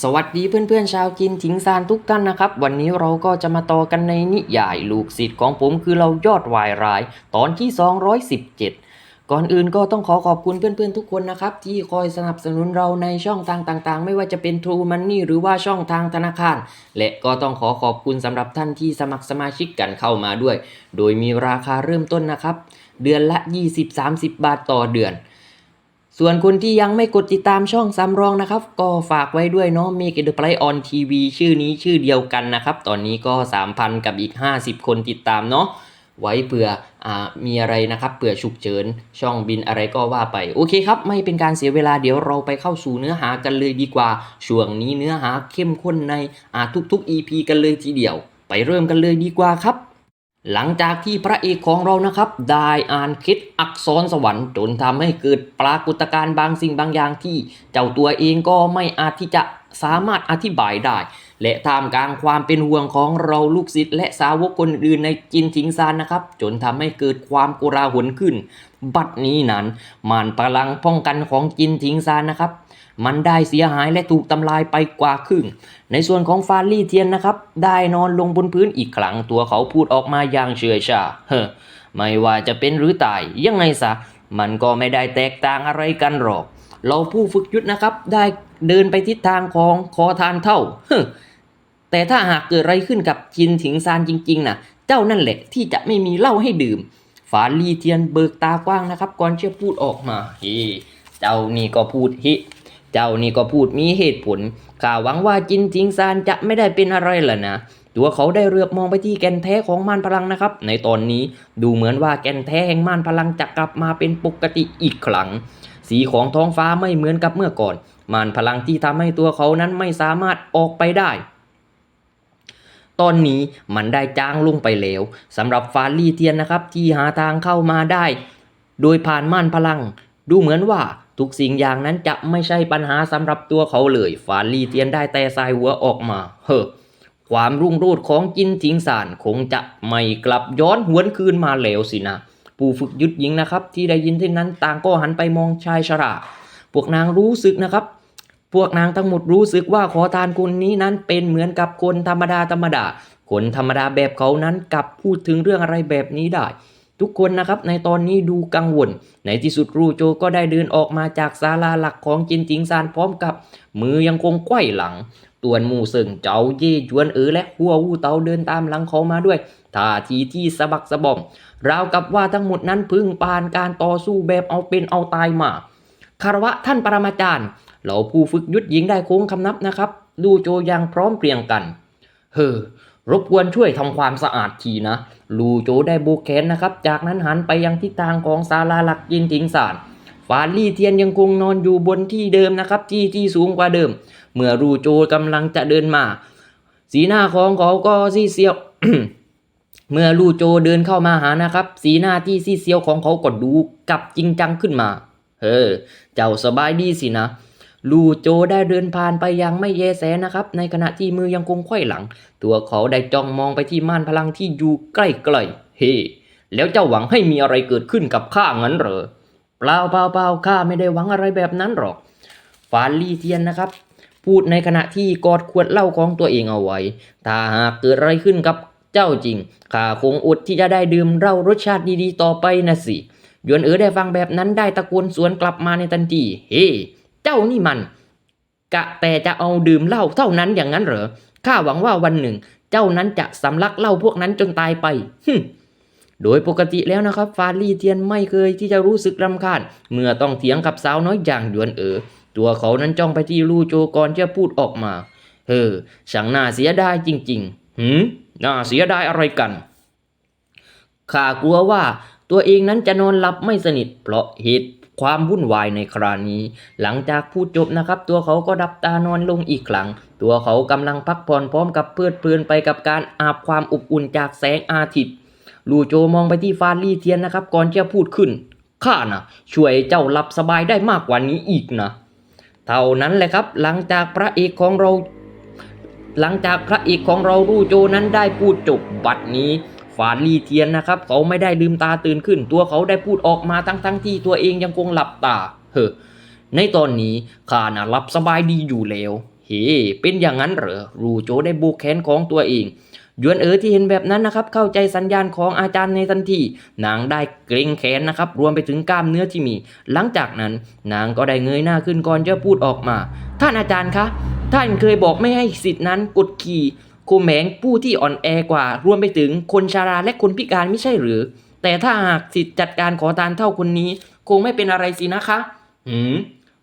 สวัสดีเพื่อนๆชาวกินถิงซานทุกท่านนะครับ วันนี้เราก็จะมาต่อกันในนิยายลูกศิษย์ของผมคือเรายอดวายร้าย ตอนที่ 217 ก่อนอื่นก็ต้องขอขอบคุณเพื่อนๆทุกคนนะครับ ที่คอยสนับสนุนเราในช่องทางต่างๆ ไม่ว่าจะเป็น True Money หรือว่าช่องทางธนาคาร และก็ต้องขอขอบคุณสำหรับท่านที่สมัครสมาชิกกันเข้ามาด้วย โดยมีราคาเริ่มต้นนะครับ เดือนละ 20-30 บาทต่อเดือน ส่วนคนที่ยังไม่กดติดตามช่องสำรองนะครับ ก็ฝากไว้ด้วยเนาะ Make it play on TV ชื่อนี้ชื่อเดียวกันนะครับ ตอนนี้ก็ 3,000 กับอีก 50 คนติดตามเนาะไว้เผื่ออมีอะไรนะครับเผื่อฉุกเฉินช่องบินอะไรก็ว่าไป โอเคครับ ไม่เป็นการเสียเวลาเดี๋ยวเราไปเข้าสู่เนื้อหากันเลยดีกว่า ช่วงนี้เนื้อหาเข้มข้นในทุกๆ EP กันเลยทีเดียว ไปเริ่มกันเลยดีกว่าครับ หลังจากที่พระเอกของเรานะครับ ได้อ่านคิดอักษรสวรรค์จนทำให้เกิดปรากฏการณ์บางสิ่งบางอย่างที่เจ้าตัวเองก็ไม่อาจที่จะสามารถอธิบายได้ และท่ามกลางความเป็นห่วงของเราลูกศิษย์และสาวกคนอื่นในจินทิงซานนะครับ จนทำให้เกิดความกุราหนขึ้น บัดนี้นั้นมานพลังป้องกันของจินทิงซานนะครับ มันได้เสียหายและถูกทำลายไปกว่าครึ่ง ในส่วนของฟาลี่เทียนนะครับ ได้นอนลงบนพื้นอีกครั้งตัวเขาพูดออกมาอย่างเฉื่อยชาเฮ้ไม่ว่าจะเป็นหรือตายยังไงซะมันก็ไม่ได้แตกต่างอะไรกันหรอก เราผู้ฝึกยุทธนะครับ ได้เดินไปทิศทางของคอทานเท่าเฮ้อ แต่ถ้าหากเกิดอะไรขึ้นกับจินถิงซานจริงๆนะเจ้านั่นแหละที่จะไม่มีเหล้าให้ดื่มฟาลีเทียนเบิกตากว้างนะครับก่อนจะพูดออกมาเฮ้เจ้านี่ก็พูดเฮเจ้านี่ก็พูดมีเหตุผลข้าหวังว่าจินทิงซานจะไม่ได้เป็นอะไรล่ะนะตัวเขาได้เรือบมองไปที่แกนแท้ของม่านพลังนะครับ ในตอนนี้ดูเหมือนว่าแกนแท้แห่งม่านพลังจะกลับมาเป็นปกติอีกครั้ง สีของท้องฟ้าไม่เหมือนกับเมื่อก่อนม่านพลังที่ทำให้ตัวเขานั้นไม่สามารถออกไปได้ ตอนนี้มันได้จ้างลงไปแล้วสำหรับฟาลี่เทียนนะครับที่หาทางเข้ามาได้ โดยผ่านม่านพลัง ดูเหมือนว่าทุกสิ่งอย่างนั้นจะไม่ใช่ปัญหาสำหรับตัวเขาเลย ฟาลี่เทียนได้แต่สายหัวออกมา เฮ้อความรุ่งโรจน์ของจินทิงสานคงจะไม่กลับย้อนหวนคืนมาแล้วสินะผู้ฝึกยุดหญิงนะครับ ที่ได้ยินเช่นนั้นต่างก็หันไปมองชายชราพวกนางรู้สึกนะครับ พวกนางทั้งหมดรู้สึกว่าขอทานคนนี้นั้นเป็นเหมือนกับคนธรรมดาธรรมดา คนธรรมดาแบบเขานั้นกลับพูดถึงเรื่องอะไรแบบนี้ได้ ทุกคนนะครับในตอนนี้ดูกังวล ในที่สุดรูโจก็ได้เดินออกมาจากศาลาหลักของจินจิงซานพร้อมกับ มือยังคงไขว้หลังตวนหมู่เซิงเจ้าเย่จวนเอ๋อและหัววูเตาเดินตามหลังเขามาด้วยท่าทีที่สะบักสะบอมราวกับว่าทั้งหมดนั้นพึ่งผ่านการต่อสู้แบบเอาเป็นเอาตายมาคารวะท่านปรมาจารย์ เหล่าผู้ฝึกยุทธหญิงได้โค้งคำนับนะครับ ดูโจย่างพร้อมเพรียงกัน เฮ้อรบกวนช่วยทำความสะอาดทีนะ ลูโจได้โบกแขนนะครับ จากนั้นหันไปยังทิศทางของศาลาหลักยินทิงสารฟาลี่เทียนยังคงนอนอยู่บนที่เดิมนะครับ ที่ที่สูงกว่าเดิม เมื่อรูโจกำลังจะเดินมา สีหน้าของเขาก็ซีเซียวเมื่อลูโจเดินเข้ามาหานะครับ สีหน้าที่ซีเซียวของเขาก็ดูกลับจริงจังขึ้นมา เฮ้อเจ้าสบายดีสินะ ลู่โจได้เดินผ่านไปอยังไม่แยแสนะครับ ในขณะที่มือยังคงไขว้หลัง ตัวเขาได้จ้องมองไปที่ม่านพลังที่อยู่ใกล้ๆเฮ้แล้วเจ้าหวังให้มีอะไรเกิดขึ้นกับข้างั้นเหรอเปล่าเปล่าเปล่าข้าไม่ได้หวังอะไรแบบนั้นหรอกฟานลี่เทียนนะครับ พูดในขณะที่กอดขวดเหล้าของตัวเองเอาไว้ ถ้าหากเกิดอะไรขึ้นกับเจ้าจริงข้าคงอดที่จะได้ดื่มเหล้ารสชาติดีๆต่อไปนะสิหยวนเอ๋อได้ฟังแบบนั้นได้ตะโกนสวนกลับมาในทันทีเฮ้ เจ้านี่มัน กะแต่จะเอาดื่มเหล้าเท่านั้นอย่างนั้นเหรอข้าหวังว่าวันหนึ่ง เจ้านั้นจะสำลักเหล้าพวกนั้นจนตายไปฮึโดยปกติแล้วนะครับ ฟาลี่เทียนไม่เคยที่จะรู้สึกรำคาญเมื่อต้องเถียงกับสาวน้อยอย่างหยวนเออตัวเขานั้นจ้องไปที่ลู่โจก่อนจะพูดออกมาเฮ้อช่างน่าเสียดายจริงๆหืมน่าเสียดายอะไรกันข้ากลัวว่าตัวเองนั้นจะนอนหลับไม่สนิทเพราะเหตุ ความวุ่นวายในครานี้ หลังจากพูดจบนะครับ ตัวเขาก็ดับตานอนลงอีกครั้ง ตัวเขากำลังพักผ่อนพร้อมกับเพลิดเพลินไปกับการอาบความอบอุ่นจากแสงอาทิตย์ลูโจมองไปที่ฟานลี่เทียนนะครับ ก่อนจะพูดขึ้นข้านะช่วยเจ้าหลับสบายได้มากกว่านี้อีกนะ เท่านั้นแหละครับ หลังจากพระเอกของเรา หลังจากพระเอกของเรารูโจนั้นได้พูดจบบัดนี้ ฟาลี่เทียนนะครับเขาไม่ได้ลืมตาตื่นขึ้น ตัวเขาได้พูดออกมาทั้งทั้งๆที่ตัวเองยังคงหลับตา เฮ้อในตอนนี้ข้าน่ะหลับสบายดีอยู่แล้ว เฮ้เป็นอย่างนั้นเหรอรูโจได้บุกแขนของตัวเองยวนเอ๋อที่เห็นแบบนั้นนะครับ เข้าใจสัญญาณของอาจารย์ในทันทีนางได้เกรงแขนนะครับ รวมไปถึงกล้ามเนื้อที่มี หลังจากนั้น นางก็ได้เงยหน้าขึ้นก่อนจะพูดออกมา ท่านอาจารย์คะ ท่านเคยบอกไม่ให้สิทธินั้นกดขี่ ข่มแหงผู้ที่อ่อนแอกว่า รวมไปถึงคนชาราและคนพิการไม่ใช่หรือ แต่ถ้าหากสิทธิ์จัดการขอทานเท่าคนนี้ คงไม่เป็นอะไรสินะคะ หืม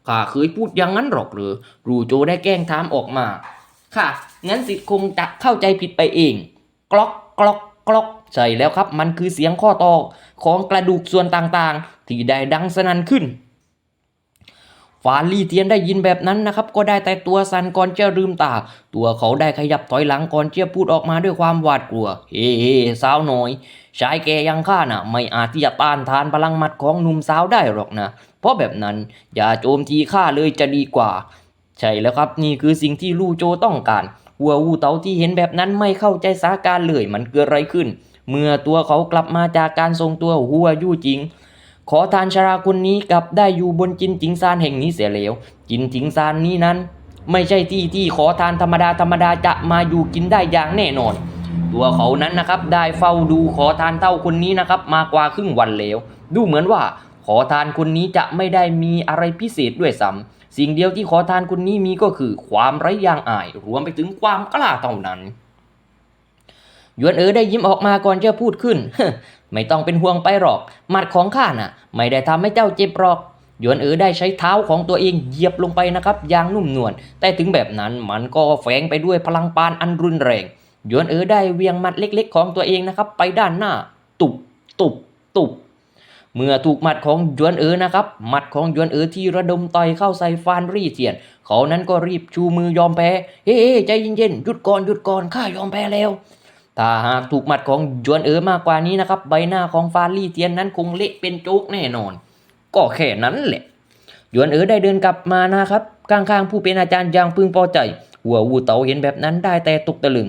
ข้าเคยพูดอย่างนั้นหรอกหรือรูโจได้แกล้งถามออกมา ค่ะ งั้นสิทธิ์คงจะเข้าใจผิดไปเอง กลอกกลอกกลอกใช่แล้วครับ มันคือเสียงข้อต่อของกระดูกส่วนต่างๆ ที่ได้ดังสนั่นขึ้น ฟานลี่เทียนได้ยินแบบนั้นนะครับก็ได้แต่ตัวสั่นก่อนจะลืมตา ตัวเขาได้ขยับถอยหลังก่อนจะพูดออกมาด้วยความหวาดกลัว เฮ้เฮ้สาวน้อยชายแกยังข้าน่ะ ไม่อาจที่จะต้านทานพลังมัดของหนุ่มสาวได้หรอกนะ เพราะแบบนั้นอย่าโจมตีข้าเลยจะดีกว่า ใช่แล้วครับนี่คือสิ่งที่ลู่โจต้องการหัววูเตาที่เห็นแบบนั้นไม่เข้าใจสาการเลยมันเกิดอะไรขึ้น เมื่อตัวเขากลับมาจากการทรงตัวหัวยู่จริง ขอทานชราคนนี้กลับได้อยู่บนจินจิงซานแห่งนี้เสียแล้ว จินจิงซานนี้นั้น ไม่ใช่ที่ที่ขอทานธรรมดาธรรมดาจะมาอยู่กินได้อย่างแน่นอน ตัวเขานั้นนะครับได้เฝ้าดูขอทานเท่าคนนี้นะครับ มากว่าครึ่งวันแล้ว ดูเหมือนว่าขอทานคนนี้จะไม่ได้มีอะไรพิเศษด้วยซ้ำสิ่งเดียวที่ขอทานคนนี้มีก็คือความไร้ยางอาย รวมไปถึงความกล้าเท่านั้น ยวนเอ๋อได้ยิ้มออกมาก่อนจะพูดขึ้น ไม่ต้องเป็นห่วงไปหรอก หมัดของข้าน่ะ ไม่ได้ทำให้เจ้าเจ็บหรอกหยวนเอ๋อได้ใช้เท้าของตัวเองเหยียบลงไปนะครับอย่างนุ่มนวลแต่ถึงแบบนั้นมันก็แฝงไปด้วยพลังปานอันรุนแรงหยวนเอ๋อได้เวียงหมัดเล็ก ๆ ของตัวเองนะครับ ไปด้านหน้า ตุบตุบตุบเมื่อถูกหมัดของยวนเอ๋อนะครับ หมัดของยวนเอ๋อที่ระดมต่อยเข้าใส่ฟานรี่เทียน เขานั้นก็รีบชูมือยอมแพ้ เฮ้ใจเย็นๆหยุดก่อนหยุดก่อนข้ายอมแพ้แล้ว ถ้าหากถูกหมัดของหยวนเอ๋อมากกว่านี้นะครับ ใบหน้าของฟานรี่เทียนนั้นคงเละเป็นโจ๊กแน่นอน ก็แค่นั้นแหละหยวนเอ๋อได้เดินกลับมานะครับ ข้างๆผู้เป็นอาจารย์อย่างพึงพอใจ หัววูเต๋าเห็นแบบนั้นได้แต่ตกตะลึง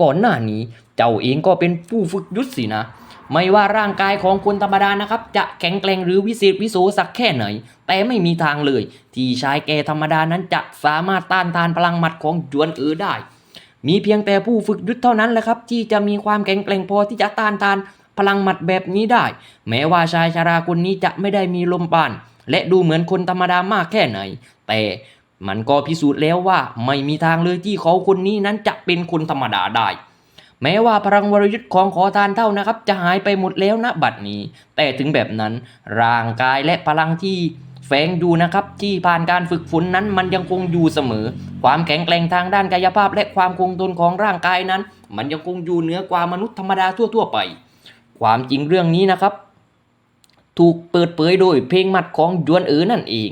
ก่อนหน้านี้เจ้าเองก็เป็นผู้ฝึกยุทธสินะ ไม่ว่าร่างกายของคนธรรมดานะครับ จะแข็งแกร่งหรือวิเศษวิโสสักแค่ไหน แต่ไม่มีทางเลย ที่ชายแก่ธรรมดานั้นจะสามารถต้านทานพลังหมัดของหยวนเอ๋อได้ มีเพียงแต่ผู้ฝึกยุทธเท่านั้นแหละครับ ที่จะมีความแข็งแกร่งพอที่จะต้านทานพลังหมัดแบบนี้ได้ แม้ว่าชายชาราคนนี้จะไม่ได้มีลมปาน และดูเหมือนคนธรรมดามากแค่ไหน แต่มันก็พิสูจน์แล้วว่าไม่มีทางเลยที่เขาคนนี้นั้นจะเป็นคนธรรมดาได้ แม้ว่าพลังวรยุทธ์ของขอทานเท่านะครับ จะหายไปหมดแล้วณบัดนี้ แต่ถึงแบบนั้นร่างกายและพลังที่ แฝงอยู่นะครับที่ผ่านการฝึกฝนนั้นมันยังคงอยู่เสมอ ความแข็งแกร่งทางด้านกายภาพ และความคงทนของร่างกายนั้น มันยังคงอยู่เหนือกว่ามนุษย์ธรรมดาทั่วๆไป ความจริงเรื่องนี้นะครับ ถูกเปิดเผยโดยเพลงหมัดของยวนเอ๋อนั่นเอง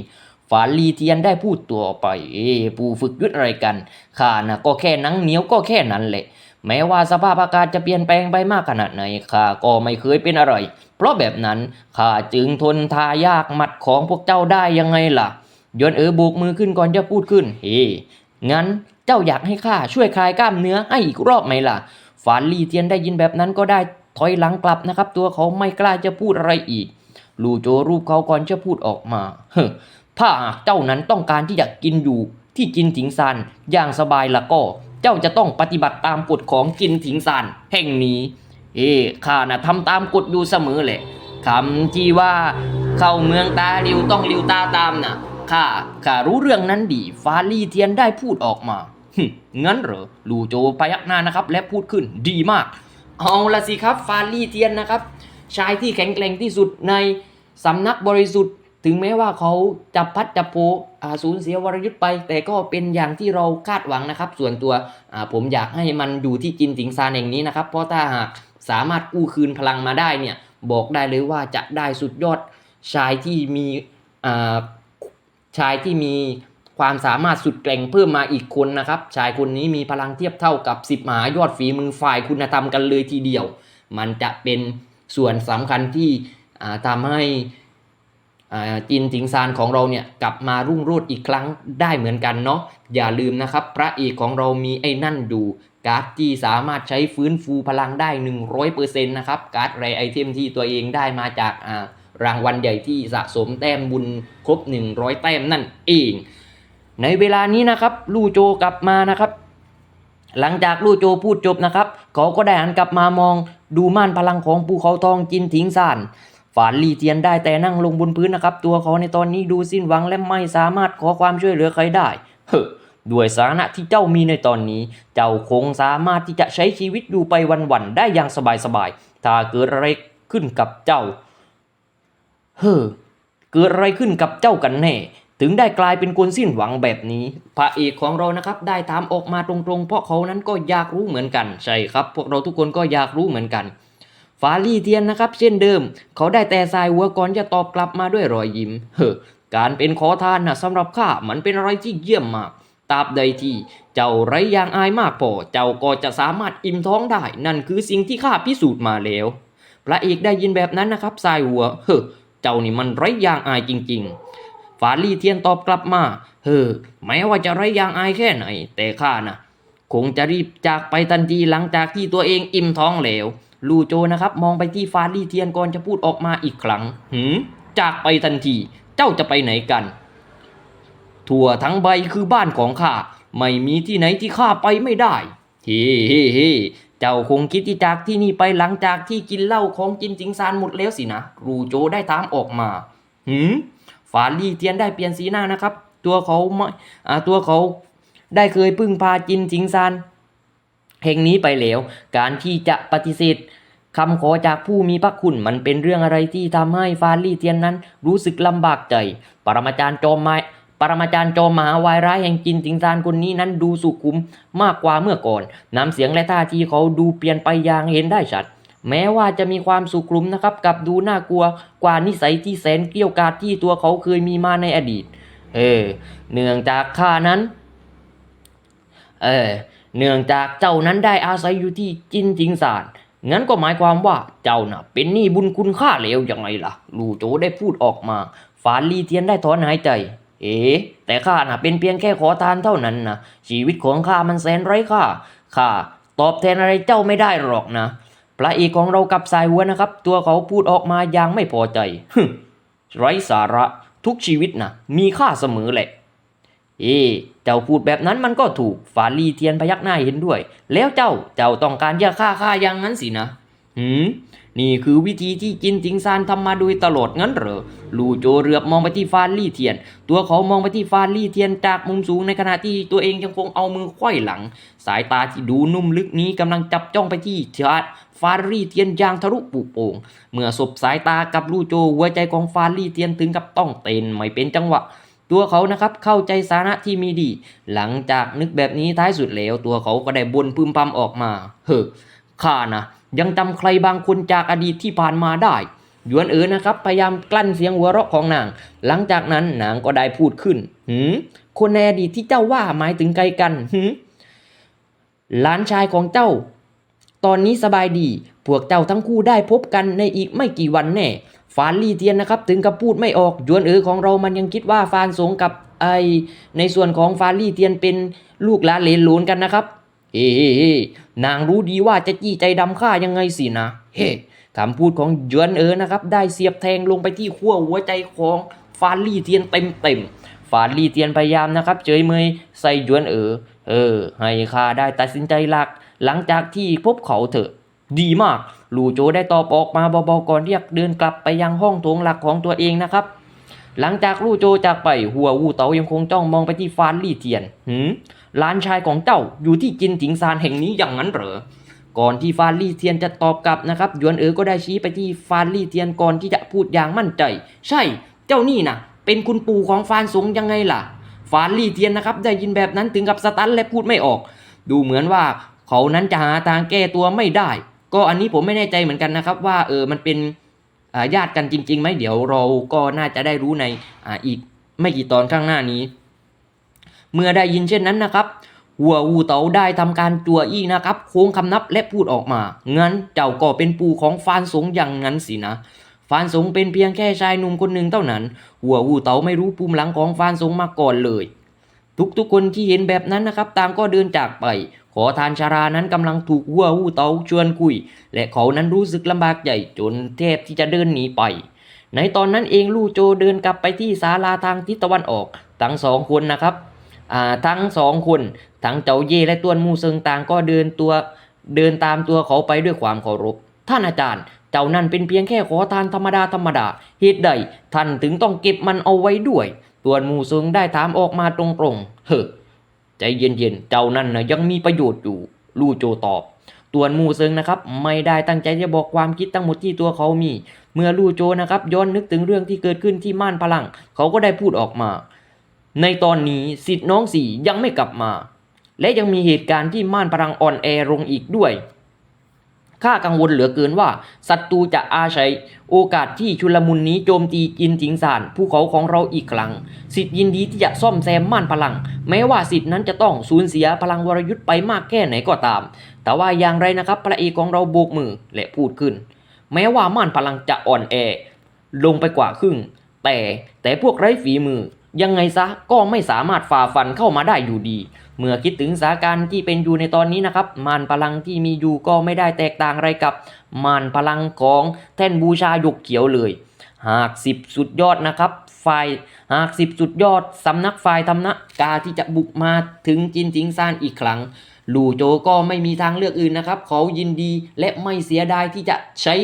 ฝาลีเทียนได้พูดตัวไป เอ้ผู้ฝึกยุทธอะไรกันข้านะก็แค่นังเหนียวก็แค่นั้นแหละ แม้ว่าสภาพอากาศจะเปลี่ยนแปลงไปมากขนาดไหนข้าก็ไม่เคยเป็นอะไร เพราะแบบนั้นข้าจึงทนทายากหมัดของพวกเจ้าได้ยังไงล่ะยวนเอ๋อโบกมือขึ้นก่อนจะพูดขึ้น เฮงั้นเจ้าอยากให้ข้าช่วยคลายกล้ามเนื้อให้อีกรอบไหมล่ะ ฝานลีเทียนได้ยินแบบนั้นก็ได้ถอยหลังกลับนะครับ ตัวเขาไม่กล้าจะพูดอะไรอีก ลูโจรูปเขาก่อนจะพูดออกมาเฮ้ถ้าเจ้านั้นต้องการที่จะกินอยู่ที่จินถิงซานอย่างสบายละก็ เจ้าจะต้องปฏิบัติตามกฎของจินถิงซานแห่งนี้ เอ้ข้านะทำตามกฎอยู่เสมอแหละคำที่ว่าเข้าเมืองตาลิวต้องลิวตาตามนะข้าข้ารู้เรื่องนั้นดีฟาลี่เทียนได้พูดออกมาหึงั้นเหรอลูโจพยักหน้านะครับ และพูดขึ้นดีมาก เอาละสิครับฟาลี่เทียนนะครับ ชายที่แข็งแกร่งที่สุดในสำนักบริสุทธิ์ ถึงแม้ว่าเขาจะพัดจะโผสูญเสียวรยุทธ์ไป แต่ก็เป็นอย่างที่เราคาดหวังนะครับ ส่วนตัวผมอยากให้มันอยู่ที่จินสิงซานแห่งนี้นะครับ เพราะถ้าหากสามารถกู้คืนพลังมาได้เนี่ยบอกได้เลยว่าจะได้สุดยอดชายที่มีชายที่มีความสามารถสุดแกร่งเพิ่มมาอีกคนนะครับ ชายคนนี้มีพลังเทียบเท่ากับ10มหายอดฝีมือฝ่ายคุณธรรมกันเลยทีเดียว มันจะเป็นส่วนสำคัญที่ทำให้ จินสิงซานของเราเนี่ยกลับมารุ่งโรจน์อีกครั้งได้เหมือนกันเนาะอย่าลืมนะครับ พระเอกของเรามีไอ้นั่นดูการ์ดที่สามารถใช้ฟื้นฟูพลังได้ 100%นะครับการ์ดไรไอเทมที่ตัวเองได้มาจากรางวัลใหญ่ที่สะสมแต้มบุญครบ 100 แต้มนั่นเอง ในเวลานี้นะครับลู่โจกลับมานะครับหลังจากลู่โจพูดจบนะครับ เขาก็ได้หันกลับมามองดูม่านพลังของภูเขาทองจินถิงซาน ฝานลีเทียนได้แต่นั่งลงบนพื้นนะครับ ตัวเขาในตอนนี้ดูสิ้นหวังและไม่สามารถขอความช่วยเหลือใครได้ เฮ้ด้วยสาระที่เจ้ามีในตอนนี้ เจ้าคงสามารถที่จะใช้ชีวิตอยู่ไปวันๆได้อย่างสบายๆ ถ้าเกิดอะไรขึ้นกับเจ้า เฮ้อ เกิดอะไรขึ้นกับเจ้ากันแน่ ถึงได้กลายเป็นคนสิ้นหวังแบบนี้ พระเอกของเรานะครับ ได้ถามออกมาตรงๆ เพราะเขานั้นก็อยากรู้เหมือนกัน ใช่ครับ พวกเราทุกคนก็อยากรู้เหมือนกัน ฟาลี่เทียนนะครับเช่นเดิม เขาได้แต่สายหัวก่อนจะตอบกลับมาด้วยรอยยิ้ม เฮ้อการเป็นขอทานนะสำหรับข้ามันเป็นอะไรที่เยี่ยมมากตราบใดที่เจ้าไร้ยางอายมากพอเจ้าก็จะสามารถอิ่มท้องได้ นั่นคือสิ่งที่ข้าพิสูจน์มาแล้ว พระเอกได้ยินแบบนั้นนะครับสายหัว เฮ้อเจ้านี่มันไร้ยางอายจริง ๆ ฟาลี่เทียนตอบกลับมา เฮ้อแม้ว่าจะไร้ยางอายแค่ไหน แต่ข้านะคงจะรีบจากไปทันทีหลังจากที่ตัวเองอิ่มท้องแล้ว ลูโจนะครับมองไปที่ฟาลี่เทียนก่อนจะพูดออกมาอีกครั้ง หืมจากไปทันที เจ้าจะไปไหนกัน ทั่วทั้งใบคือบ้านของข้า ไม่มีที่ไหนที่ข้าไปไม่ได้ เฮ้เฮ้เฮ้เจ้าคงคิดที่จากที่นี่ไปหลังจากที่กินเหล้าของจินจิงซานหมดแล้วสินะรูโจได้ตามออกมา หืม ฟาลี่เทียนได้เปลี่ยนสีหน้านะครับ ตัวเขาไม่อ่าตัวเขาได้เคยพึ่งพาจินจิงซาน แห่งนี้ไปแล้ว การที่จะปฏิเสธคำขอจากผู้มีพระคุณมันเป็นเรื่องอะไรที่ทำให้ฟาลี่เทียนนั้น รู้สึกลำบากใจ ปรมาจารย์จอมไม้ปรมาจารย์จอมมหาวายร้ายแห่งจินจิงซานคนนี้นั้นดูสุขุมมากกว่าเมื่อก่อน น้ำเสียงและท่าทีเขาดูเปลี่ยนไปอย่างเห็นได้ชัด แม้ว่าจะมีความสุขุมนะครับกับดูน่ากลัวกว่านิสัยที่แสนเกี้ยวกาดที่ตัวเขาเคยมีมาในอดีต เออ เนื่องจากข้านั้น เออ เนื่องจากเจ้านั้นได้อาศัยอยู่ที่จินจิงซานงั้นก็หมายความว่าเจ้าน่ะ เป็นหนี้บุญคุณข้าแล้วยังไงล่ะ ลู่โจได้พูดออกมาฟานลีเทียนได้ถอนหายใจ เอ๋แต่ข้าน่ะเป็นเพียงแค่ขอทานเท่านั้นนะชีวิตของข้ามันแสนไร้ค่าข้าตอบแทนอะไรเจ้าไม่ได้หรอกนะ พระเอกของเรากับสายหัวนะครับ ตัวเขาพูดออกมาอย่างไม่พอใจฮึไร้สาระทุกชีวิตนะมีค่าเสมอแหละ เอ๊ะ เจ้าพูดแบบนั้นมันก็ถูกฟาลีเทียนพยักหน้าเห็นด้วย แล้วเจ้าเจ้าต้องการจะฆ่าข้าอย่างนั้นสินะหืมนี่คือวิธีที่จินจิงซานทำมาโดยตลอดงั้นเหรอ ลูโจเรือบมองไปที่ฟานลี่เทียน ตัวเขามองไปที่ฟานลี่เทียนจากมุมสูงในขณะที่ตัวเองยังคงเอามือไขว้หลัง สายตาที่ดูนุ่มลึกนี้กำลังจับจ้องไปที่ชาร์ฟานลี่เทียนอย่างทะลุปุโป่ง เมื่อสบสายตากับลูโจหัวใจของฟานลี่เทียนถึงกับต้องเต้นไม่เป็นจังหวะ ตัวเขานะครับเข้าใจสาระที่มีดี หลังจากนึกแบบนี้ท้ายสุดแล้วตัวเขาก็ได้บนพึมพำออกมา เฮ้อข้านะยังจำใครบางคนจากอดีตที่ผ่านมาได้ยวนเอ๋อนะครับ พยายามกลั้นเสียงหัวเราะของนาง หลังจากนั้นนางก็ได้พูดขึ้นหืมคนในอดีตที่เจ้าว่าหมายถึงใครกันหืมหลานชายของเจ้า ตอนนี้สบายดี พวกเจ้าทั้งคู่ได้พบกันในอีกไม่กี่วันแน่ ฟานลี่เทียนนะครับถึงกับพูดไม่ออกยวนเอ๋อของเรามันยังคิดว่าฟานสงกับไอในส่วนของฟานลี่เทียนเป็นลูกหลานเหลนหลนกันนะครับเฮ้เฮ้เฮ้นางรู้ดีว่าจะจี้ใจดำข้ายังไงสินะ เฮ้คำพูดของยวนเอ๋อนะครับ ได้เสียบแทงลงไปที่ขั้วหัวใจของฟานลี่เทียนเต็มเต็มฟานลี่เทียนพยายามนะครับ เจยเมยใส่ยวนเอ๋อเออ ให้ข้าได้ตัดสินใจหลัก หลังจากที่พบเขาเถอะ ดีมาก ลูโจได้ตอบออกมาเบาๆก่อนที่จะเดินกลับไปยังห้องโถงหลักของตัวเองนะครับ หลังจากลู่โจจากไปหัววูเตายังคงจ้องมองไปที่ฟานลี่เทียนหืมหลานชายของเจ้าอยู่ที่จินถิงซานแห่งนี้อย่างนั้นเหรอก่อนที่ฟานลี่เทียนจะตอบกลับนะครับยวนเอ๋อก็ได้ชี้ไปที่ฟานลี่เทียนก่อนที่จะพูดอย่างมั่นใจ ใช่ เจ้านี่นะเป็นคุณปู่ของฟานสงยังไงล่ะ ฟานลี่เทียนนะครับได้ยินแบบนั้นถึงกับสตันและพูดไม่ออก ดูเหมือนว่าเขานั้นจะหาทางแก้ตัวไม่ได้ ก็อันนี้ผมไม่แน่ใจเหมือนกันนะครับว่าเออมันเป็นญาติกันจริงๆไหมเดี๋ยวเราก็น่าจะได้รู้ในออีกไม่กี่ตอนข้างหน้านี้ เมื่อได้ยินเช่นนั้นนะครับหัววูเต๋าได้ทำการจั่วอี้นะครับ โค้งคำนับและพูดออกมางั้นเจ้าก็เป็นปู่ของฟานสงอย่างนั้นสินะฟานสงเป็นเพียงแค่ชายหนุ่มคนหนึ่งเท่านั้น หัววูเต๋าไม่รู้ภูมิหลังของฟานสงมาก่อนเลย ทุกๆคนที่เห็นแบบนั้นนะครับต่างก็เดินจากไป ขอทานชารานั้นกำลังถูกหัววูเตาชวนคุย และเขานั้นรู้สึกลำบากใหญ่จนแทบที่จะเดินหนีไป ในตอนนั้นเองลู่โจเดินกลับไปที่ศาลาทางทิศตะวันออก ทั้งสองคนนะครับทั้งสองคนทั้งเจ้าเย่และตวนมูเซิงต่างก็เดินตัวเดินตามตัวเขาไปด้วยความเคารพ ท่านอาจารย์ เจ้านั่นเป็นเพียงแค่ขอทานธรรมดาธรรมดาเหตุใดท่านถึงต้องเก็บมันเอาไว้ด้วยตวนมูเซิงได้ถามออกมาตรงๆเฮ้อ ใจเย็นๆ เจ้านั่นนะยังมีประโยชน์อยู่ ลู่โจตอบตวนมูเซิงนะครับ ไม่ได้ตั้งใจจะบอกความคิดทั้งหมดที่ตัวเขามี เมื่อลู่โจนะครับย้อนนึกถึงเรื่องที่เกิดขึ้นที่ม่านพลัง เขาก็ได้พูดออกมา ในตอนนี้สิทธิ์น้องสี่ยังไม่กลับมา และยังมีเหตุการณ์ที่ม่านพลังอ่อนแอลงอีกด้วย ข้ากังวลเหลือเกินว่าศัตรูจะอาศัยโอกาสที่ชุลมุนนี้โจมตีจินจิงซานภูเขาของเราอีกครั้งสิทธิ์ยินดีที่จะซ่อมแซมม่านพลัง แม้ว่าสิทธิ์นั้นจะต้องสูญเสียพลังวรยุทธ์ไปมากแค่ไหนก็ตาม แต่ว่าอย่างไรนะครับพระเอกของเราโบกมือและพูดขึ้น แม้ว่าม่านพลังจะอ่อนแอ ลงไปกว่าครึ่ง แต่แต่พวกไร้ฝีมือ ยังไงซะก็ไม่สามารถฝ่าฟันเข้ามาได้อยู่ดี เมื่อคิดถึงสถานการณ์ที่เป็นอยู่ในตอนนี้นะครับมานพลังที่มีอยู่ก็ไม่ได้แตกต่างอะไรกับมานพลังของแท่นบูชาหยกเขียวเลย หากสิบสุดยอดนะครับฝ่ายหากสิบสุดยอดสำนักฝ่ายธรรมะกาที่จะบุกมาถึงจินจิงซานอีกครั้งลู่โจก็ไม่มีทางเลือกอื่นนะครับ เขายินดีและไม่เสียดายที่จะใช้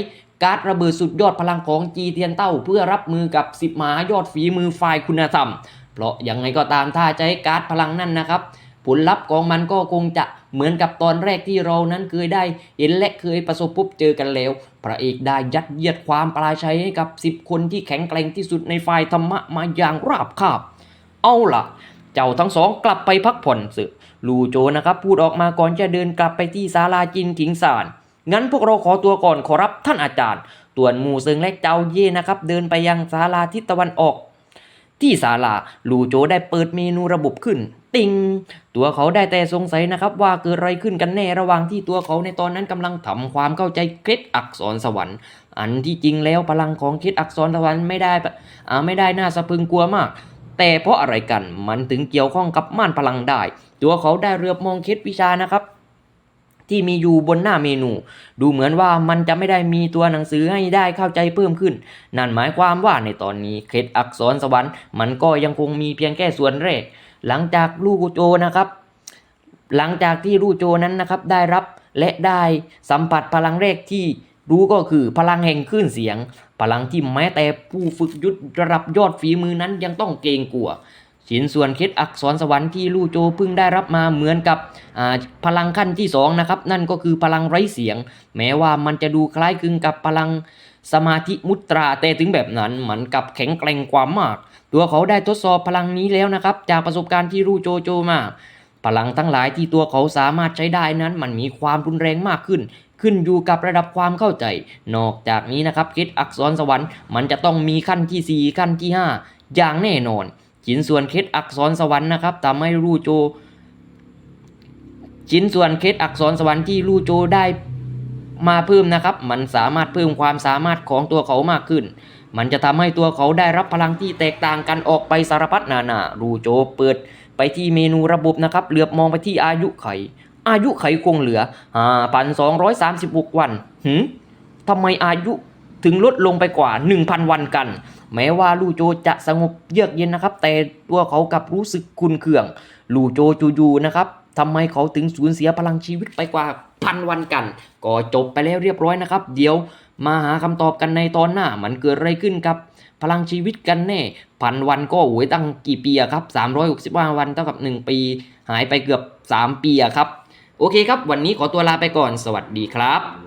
การ์ดระเบิดสุดยอดพลังของจีเทียนเต้า เพื่อรับมือกับสิบหมายอดฝีมือฝ่ายคุณธรรม เพราะยังไงก็ตามถ้าใช้การ์ดพลังนั่นนะครับ ผลลัพธ์ของมันก็คงจะเหมือนกับตอนแรกที่เรานั้นเคยได้ เห็นและเคยประสบพบเจอกันแล้ว พระเอกได้ยัดเยียดความปราชัยให้กับ 10 คนที่แข็งแกร่งที่สุดในฝ่ายธรรมะมาอย่างราบคาบ เอาล่ะ เจ้าทั้งสองกลับไปพักผ่อนเถอลูโจนะครับ พูดออกมาก่อนจะเดินกลับไปที่ศาลาจินถิงสาร งั้นพวกเราขอตัวก่อนขอรับท่านอาจารย์ต่วนหมูเซิงและเจ้าเย่นะครับ เดินไปยังศาลาทิศตะวันออก ที่ศาลาลูโจได้เปิดเมนูระบบขึ้น ติง ตัวเขาได้แต่สงสัยนะครับ ว่าเกิดอะไรขึ้นกันแน่ระหว่างที่ตัวเขาในตอนนั้นกำลังทำความเข้าใจเคล็ดอักษรสวรรค์อันที่จริงแล้วพลังของเคล็ดอักษรสวรรค์ไม่ได้ไม่ได้น่าสะพึงกลัวมาก แต่เพราะอะไรกันมันถึงเกี่ยวข้องกับม่านพลังได้ ตัวเขาได้เรือบมองเคล็ดวิชานะครับ ที่มีอยู่บนหน้าเมนู ดูเหมือนว่ามันจะไม่ได้มีตัวหนังสือให้ได้เข้าใจเพิ่มขึ้น นั่นหมายความว่าในตอนนี้เคล็ดอักษรสวรรค์มันก็ยังคงมีเพียงแค่ส่วนแรก หลังจากลูกโจนะครับ หลังจากที่ลูกโจนั้นนะครับได้รับและได้สัมผัสพลังแรกที่รู้ก็คือพลังแห่งคลื่นเสียง พลังที่แม้แต่ผู้ฝึกยุทธระดับยอดฝีมือนั้นยังต้องเกรงกลัว ชิ้นส่วนเคล็ดอักษรสวรรค์ที่ลู่โจเพิ่งได้รับมาเหมือนกับพลังขั้นที่สองนะครับนั่นก็คือพลังไร้เสียง แม้ว่ามันจะดูคล้ายคลึงกับพลังสมาธิมุตราแต่ถึงแบบนั้นมันกับแข็งแกร่งกว่ามาก ตัวเขาได้ทดสอบพลังนี้แล้วนะครับ จากประสบการณ์ที่ลู่โจโจมาพลังทั้งหลายที่ตัวเขาสามารถใช้ได้นั้น มันมีความรุนแรงมากขึ้น ขึ้นอยู่กับระดับความเข้าใจ นอกจากนี้นะครับคล็ดอักษรสวรรค์ มันจะต้องมีขั้นที่ 4 ขั้นที่ 5 อย่างแน่นอน ชิ้นส่วนเคล็ดอักษรสวรรค์นะครับทำให้รูโจ ชิ้นส่วนเคล็ดอักษรสวรรค์ที่รูโจได้มาเพิ่มนะครับ มันสามารถเพิ่มความสามารถของตัวเขามากขึ้น มันจะทำให้ตัวเขาได้รับพลังที่แตกต่างกันออกไปสารพัดนานารูโจเปิดไปที่เมนูระบบนะครับ เหลือบมองไปที่อายุไข อายุไขคงเหลือ 5,236 วันหืมทำไมอายุ ถึงลดลงไปกว่า 1,000 วันกัน แม้ว่าลู่โจจะสงบเยือกเย็นนะครับ แต่ตัวเขากลับรู้สึกคุนเคือง ลู่โจจูๆนะครับทำไมเขาถึงสูญเสียพลังชีวิตไปกว่าพันวันกัน ก็จบไปแล้วเรียบร้อยนะครับ เดี๋ยวมาหาคำตอบกันในตอนหน้ามันเกิดอะไรขึ้นกับพลังชีวิตกันแน่พันวันก็โอ้ยตั้งกี่ปีครับ365 วันเท่ากับ 1 ปี หายไปเกือบ 3 ปีครับ โอเคครับ วันนี้ขอตัวลาไปก่อน สวัสดีครับ